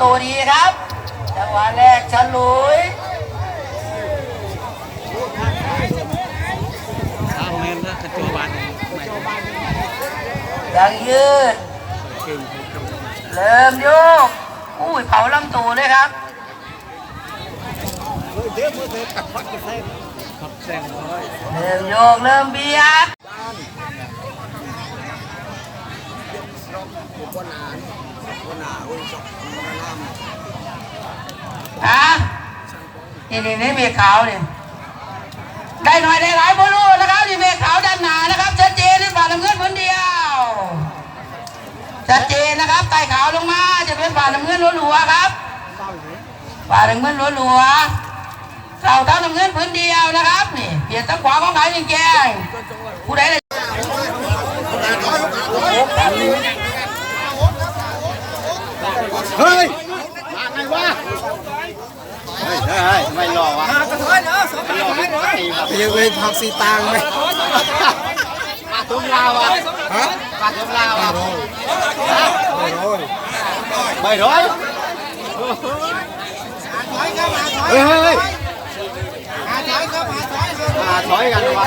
ตัวดีครับจังหวะแรกฉลุยตามแมนนะกระโจบานยังยืดเริ่มโยกอุ้ยเผาลำตัวเลยครับเริ่มโยกเริ่มเบียด ฮะนี่นี่นี่เมฆขาวนี่ได้หน่อยได้หลายบอลูนะครับนี่เมฆขาวด้านหนานะครับ ชัดเจนในฝ่าน้ำเงินคนเดียว ชัดเจนนะครับไต่ขาวลงมา จะเป็นฝ่าน้ำเงินหลัวๆครับฝ่าน้ำเงินหลัวๆเสาเท้าน้ำเงินพื้นเดียวนะครับนี่เปลี่ยนตั้งขวาของขายแกงๆผู้ใด เลยเฮ้ยมาไงวะเฮ้ยเฮ้ยไม่หล่อวะมากระท้อยเนาะสองกระท้อยเนาะยังเลยผักสีตางไหมมาตุ้มลาวะฮะมาตุ้มลาวะไม่ร้อยเฮ้ยเฮ้ยมาถอยกันวะ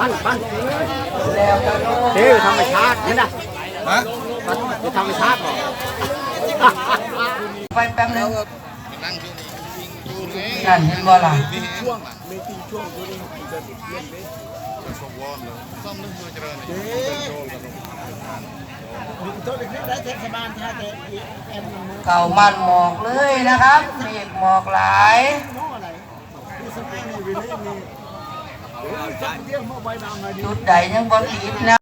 ปแล้วบ่เฮ้ยธรรมชาตินี่นนะฮะธรรมชาติบ่ไปแป๊บนึงนั่นเห็นบ่ล่ะเก่ามันหมอกเลยนะครับเมฆหมอกหลาย จุดใดยังบ่ติดนะ